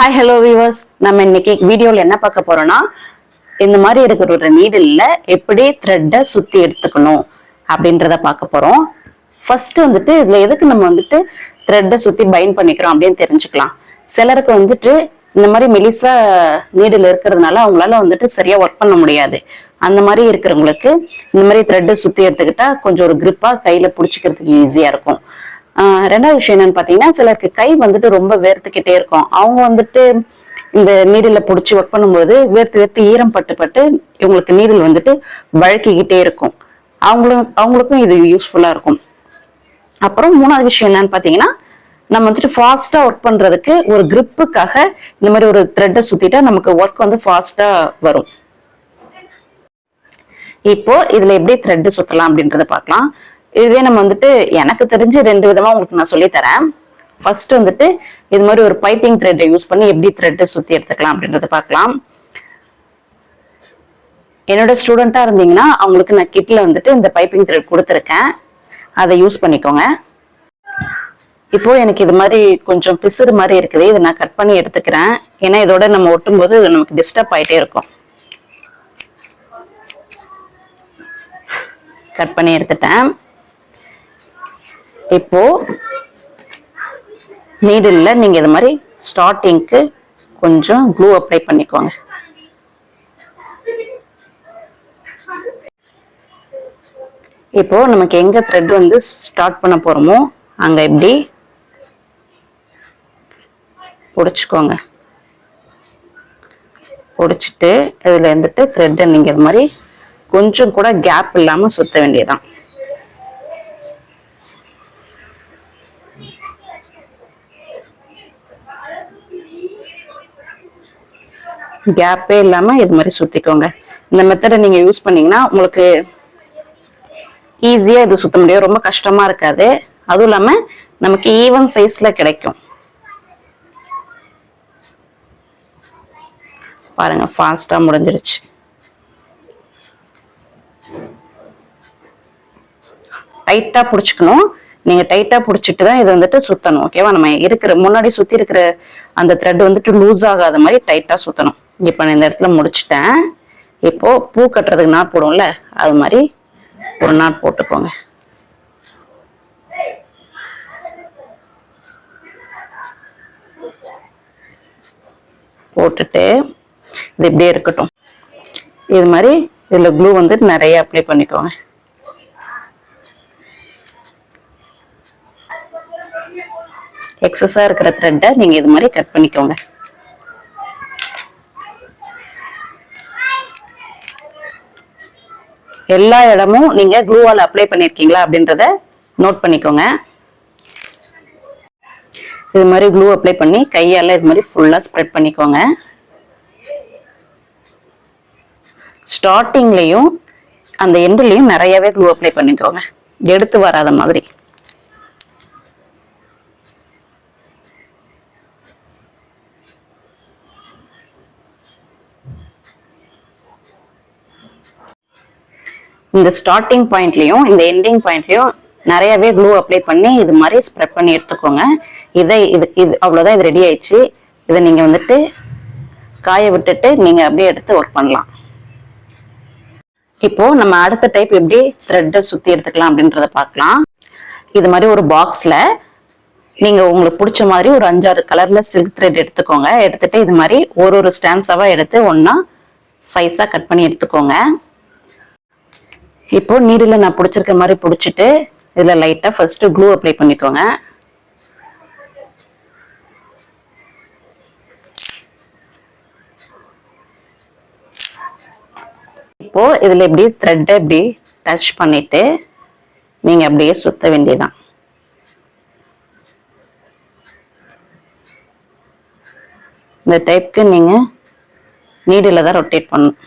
Hi hello viewers நம்ம இன்னைக்கு வீடியோவில் என்ன பார்க்க போறோம்னா இந்த மாதிரி இருக்கிற ஒரு நீடில் எப்படி த்ரெட்டை சுத்தி எடுத்துக்கணும் அப்படின்றத பார்க்க போறோம். ஃபர்ஸ்ட் வந்துட்டு இதுல எதுக்கு நம்ம வந்துட்டு த்ரெட்டை சுத்தி பைன் பண்ணிக்கிறோம் அப்படின்னு தெரிஞ்சுக்கலாம். சிலருக்கு வந்துட்டு இந்த மாதிரி மெலிசா நீடில் இருக்கிறதுனால அவங்களால வந்துட்டு சரியா ஒர்க் பண்ண முடியாது. அந்த மாதிரி இருக்கிறவங்களுக்கு இந்த மாதிரி த்ரெட்டை சுத்தி எடுத்துக்கிட்டா கொஞ்சம் ஒரு கிரிப்பா கையில பிடிச்சிக்கிறதுக்கு ஈஸியா இருக்கும். ரெண்டாவது விஷயம் என்னன்னு பாத்தீங்கன்னா சிலருக்கு கை வந்துட்டு ரொம்ப வேர்த்துக்கிட்டே இருக்கும். அவங்க வந்துட்டு இந்த நீரில் பிடிச்சி ஒர்க் பண்ணும்போது வேர்த்து வேர்த்து ஈரம் பட்டு பட்டு இவங்களுக்கு நீரில் வந்துட்டு வழுக்கிக்கிட்டே இருக்கும். அவங்களும் அவங்களுக்கும் இது யூஸ்ஃபுல்லா இருக்கும். அப்புறம் மூணாவது விஷயம் என்னன்னு பாத்தீங்கன்னா நம்ம வந்துட்டு ஃபாஸ்டா ஒர்க் பண்றதுக்கு ஒரு கிரிப்புக்காக இந்த மாதிரி ஒரு த்ரெட்டை சுத்திட்டா நமக்கு ஒர்க் வந்து ஃபாஸ்டா வரும். இப்போ இதுல எப்படி த்ரெட் சுத்தலாம் அப்படின்றத பார்க்கலாம் இதுவே நம்ம வந்துட்டு எனக்கு தெரிஞ்சு ரெண்டு விதமா உங்களுக்கு நான் சொல்லி தரேன். ஃபர்ஸ்ட் வந்துட்டு இது மாதிரி ஒரு பைப்பிங் த்ரெட்டை யூஸ் பண்ணி எப்படி த்ரெட்டு சுத்தி எடுத்துக்கலாம் அப்படின்றத பார்க்கலாம். என்னோட ஸ்டூடெண்டா இருந்தீங்கன்னா அவங்களுக்கு நான் கிட்ல வந்துட்டு இந்த பைப்பிங் த்ரெட் கொடுத்துருக்கேன். அதை யூஸ் பண்ணிக்கோங்க. இப்போ எனக்கு இது மாதிரி கொஞ்சம் பிசுறு மாதிரி இருக்குது. இதை நான் கட் பண்ணி எடுத்துக்கிறேன். ஏன்னா இதோட நம்ம ஒட்டும்போது நமக்கு டிஸ்டர்ப் ஆயிட்டே இருக்கும். கட் பண்ணி எடுத்துட்டேன். இப்போ நீடில் நீங்க இது மாதிரி ஸ்டார்டிங்க்கு கொஞ்சம் க்ளூ அப்ளை பண்ணிக்கோங்க. இப்போ நமக்கு எங்க த்ரெட் வந்து ஸ்டார்ட் பண்ண போறோமோ அங்க இப்படி பிடிச்சிக்கோங்க. பிடிச்சிட்டு இதுல இருந்துட்டு த்ரெட்டை நீங்க இது மாதிரி கொஞ்சம் கூட கேப் இல்லாம சுத்த வேண்டியதான் கேப்பே இல்லாமல் இது மாதிரி சுற்றிக்கோங்க இந்த மெத்தடை நீங்கள் யூஸ் பண்ணீங்கன்னா உங்களுக்கு ஈஸியாக இது சுத்த முடியும். ரொம்ப கஷ்டமா இருக்காது. அதுவும் இல்லாம நமக்கு ஈவன் சைஸில் கிடைக்கும். பாருங்க ஃபாஸ்ட்டாக முடிஞ்சிருச்சு. டைட்டாக பிடிச்சிக்கணும். நீங்கள் டைட்டாக பிடிச்சிட்டு தான் இது வந்துட்டு சுற்றணும் ஓகேவா நம்ம இருக்கிற முன்னாடி சுற்றி இருக்கிற அந்த த்ரெட் வந்துட்டு லூஸ் ஆகாத மாதிரி டைட்டாக சுற்றணும் இப்போ நான் இந்த இடத்துல முடிச்சிட்டேன். இப்போ பூ கட்டுறதுக்கு நாட் போடுவோம்ல அது மாதிரி ஒரு நாட் போட்டுக்கோங்க. போட்டுட்டு இது இப்படியே இருக்கட்டும். இது மாதிரி இதுல க்ளூ வந்து நிறைய அப்ளை பண்ணிக்கோங்க. எக்ஸஸாக இருக்கிற த்ரெட்டை நீங்க இது மாதிரி கட் பண்ணிக்கோங்க. எல்லா இடமும் நீங்க க்ளூவால் அப்ளை பண்ணிருக்கீங்களா அப்படின்றத நோட் பண்ணிக்கோங்க. இது மாதிரி க்ளூ அப்ளை பண்ணி கையால இது மாதிரி ஃபுல்லா ஸ்ப்ரெட் பண்ணிக்கோங்க. ஸ்டார்டிங்லயும் அந்த எண்டுலேயும் நிறையவே க்ளூ அப்ளை பண்ணிக்கோங்க. எடுத்து வராத மாதிரி. இந்த ஸ்டார்டிங் பாயிண்ட்லையும் இந்த எண்டிங் பாயிண்ட்லையும் நிறையவே க்ளூ அப்ளை பண்ணி இது மாதிரி ஸ்ப்ரெட் பண்ணி எடுத்துக்கோங்க. இதை இது இது அவ்வளோதான் இது ரெடி ஆயிடுச்சு. இதை நீங்கள் வந்துட்டு காய விட்டுட்டு நீங்கள் அப்படியே எடுத்து ஒர்க் பண்ணலாம். இப்போ நம்ம அடுத்த டைப் எப்படி த்ரெட்டை சுற்றி எடுத்துக்கலாம் அப்படின்றத பார்க்கலாம். இது மாதிரி ஒரு பாக்ஸில் நீங்கள் உங்களுக்கு பிடிச்ச மாதிரி ஒரு அஞ்சாறு கலரில் சில்க் த்ரெட் எடுத்துக்கோங்க. எடுத்துகிட்டு இது மாதிரி ஒரு ஒரு ஸ்டான்ஸாவாக எடுத்து ஒன்றா சைஸாக கட் பண்ணி எடுத்துக்கோங்க. இப்போ நீடில் நான் பிடிச்சிருக்க மாதிரி பிடிச்சிட்டு இதுல லைட்டா ஃபர்ஸ்ட் க்ளூ அப்ளை பண்ணிக்கோங்க. இப்போ இதுல இப்படி த்ரெட்டை இப்படி டச் பண்ணிட்டு நீங்க அப்படியே சுத்த வேண்டியதுதான். இந்த டைப்க்கு நீங்க நீடில் தான் ரொட்டேட் பண்ணணும்.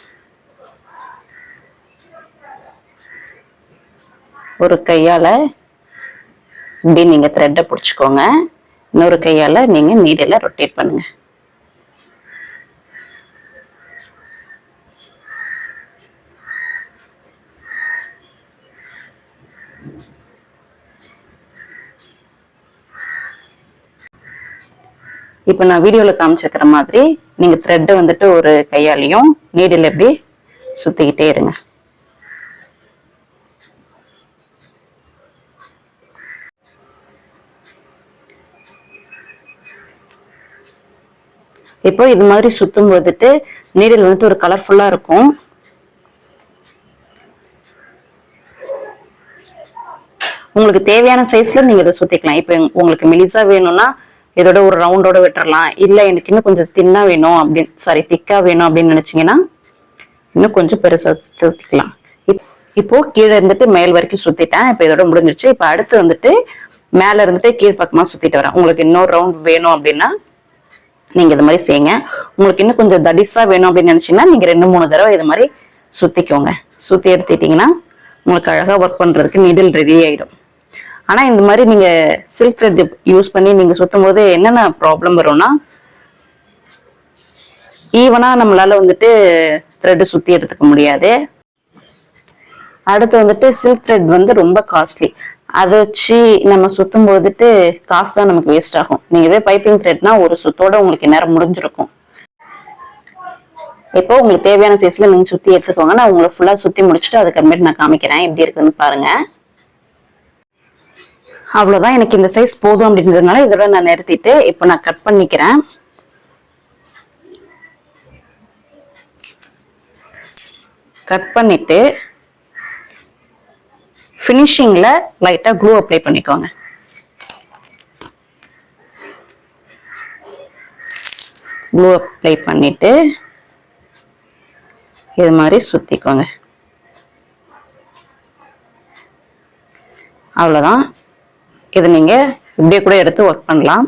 ஒரு கையால இப்படி நீங்க த்ரெட்டை பிடிச்சிக்கோங்க. இன்னொரு கையால நீங்க நீடில் ரொட்டேட் பண்ணுங்க. இப்போ நான் வீடியோவில் காமிச்சிருக்கிற மாதிரி நீங்கள் த்ரெட்டை வந்துட்டு ஒரு கையாலையும் நீடில் எப்படி சுற்றிக்கிட்டே இருங்க. இப்போ இது மாதிரி சுத்தும் போதுட்டு நீடில் வந்துட்டு ஒரு கலர்ஃபுல்லா இருக்கும். உங்களுக்கு தேவையான சைஸ்ல நீங்க இதை சுத்திக்கலாம். இப்போ உங்களுக்கு மெலிசா வேணும்னா இதோட ஒரு ரவுண்டோட விட்டுறலாம். இல்ல எனக்கு இன்னும் கொஞ்சம் தின்னா வேணும் அப்படின்னு சாரி திக்கா வேணும் அப்படின்னு நினைச்சீங்கன்னா இன்னும் கொஞ்சம் பெருசா சுத்திக்கலாம். இப்போ கீழே இருந்துட்டு மேல் வரைக்கும் சுத்திட்டேன். இப்போ இதோட முடிஞ்சிருச்சு. இப்போ அடுத்து வந்துட்டு மேல இருந்துட்டு கீழ் பக்கமா சுத்திட்டு வரேன். உங்களுக்கு இன்னொரு ரவுண்ட் வேணும் அப்படின்னா நீங்க இது மாதிரி செய்யுங்க. உங்களுக்கு இன்னும் கொஞ்சம் தடிசா வேணும் அப்படின்னு நினச்சிங்கன்னா நீங்க ரெண்டு மூணு தடவை இது மாதிரி சுத்திக்கோங்க. சுத்தி எடுத்துட்டிங்கன்னா உங்களுக்கு அழகா ஒர்க் பண்றதுக்கு நீடில் ரெடி ஆயிடும். ஆனா இந்த மாதிரி நீங்க சில்க் த்ரெட் யூஸ் பண்ணி நீங்க சுற்றும் போது என்னென்ன ப்ராப்ளம் வரும்னா ஈவனா நம்மளால வந்துட்டு த்ரெட் சுத்தி எடுத்துக்க முடியாது. அடுத்து வந்துட்டு சில்க் த்ரெட் வந்து ரொம்ப காஸ்ட்லி அதை வச்சு நம்ம சுத்தும் போதுட்டு காசு தான் நமக்கு வேஸ்ட் ஆகும். நீங்க இதே பைப்பிங் த்ரெட்னா ஒரு சுத்தோட உங்களுக்கு நேரம் முடிஞ்சிருக்கும். இப்போ உங்களுக்கு தேவையான சைஸ்ல நீங்க சுத்தி எடுத்துக்கோங்க. நான் உங்களை ஃபுல்லா சுத்தி முடிச்சுட்டு அதுக்கப்புறமேட்டு நான் காமிக்கிறேன். எப்படி இருக்குன்னு பாருங்க. அவ்வளவுதான். எனக்கு இந்த சைஸ் போதும் அப்படின்றதுனால இதோட நான் நிறுத்திட்டு இப்போ நான் கட் பண்ணிக்கிறேன். கட் பண்ணிட்டு ஃபினிஷிங்கில் லைட்டா க்ளூ அப்ளை பண்ணிக்கோங்க. க்ளூ அப்ளை பண்ணிட்டு இது மாதிரி சுற்றிக்கோங்க அவ்வளவுதான். இது நீங்க இப்படியே கூட எடுத்து ஒர்க் பண்ணலாம்.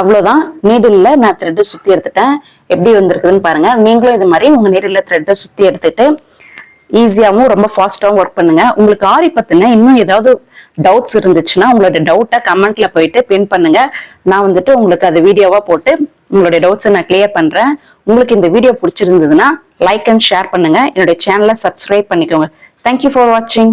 அவ்வளவுதான். நீடில்ல நான் த்ரெட்டு சுத்தி எடுத்துட்டேன். எப்படி வந்திருக்குதுன்னு பாருங்க. நீங்களும் இது மாதிரி உங்க நீடில்ல த்ரெட்டை சுத்தி எடுத்துட்டு ஈஸியாகவும் ரொம்ப ஃபாஸ்ட்டாகவும் ஒர்க் பண்ணுங்க. உங்களுக்கு ஆரி பத்தின இன்னும் ஏதாவது டவுட்ஸ் இருந்துச்சுன்னா உங்களோட டவுட்டை கமெண்ட்ல போயிட்டு பின் பண்ணுங்க. நான் வந்துட்டு உங்களுக்கு அதை வீடியோவா போட்டு உங்களுடைய டவுட்ஸை நான் கிளியர் பண்றேன். உங்களுக்கு இந்த வீடியோ பிடிச்சிருந்ததுன்னா லைக் அண்ட் ஷேர் பண்ணுங்க. என்னுடைய சேனலை சப்ஸ்கிரைப் பண்ணிக்கோங்க. தேங்க்யூ ஃபார் வாட்சிங்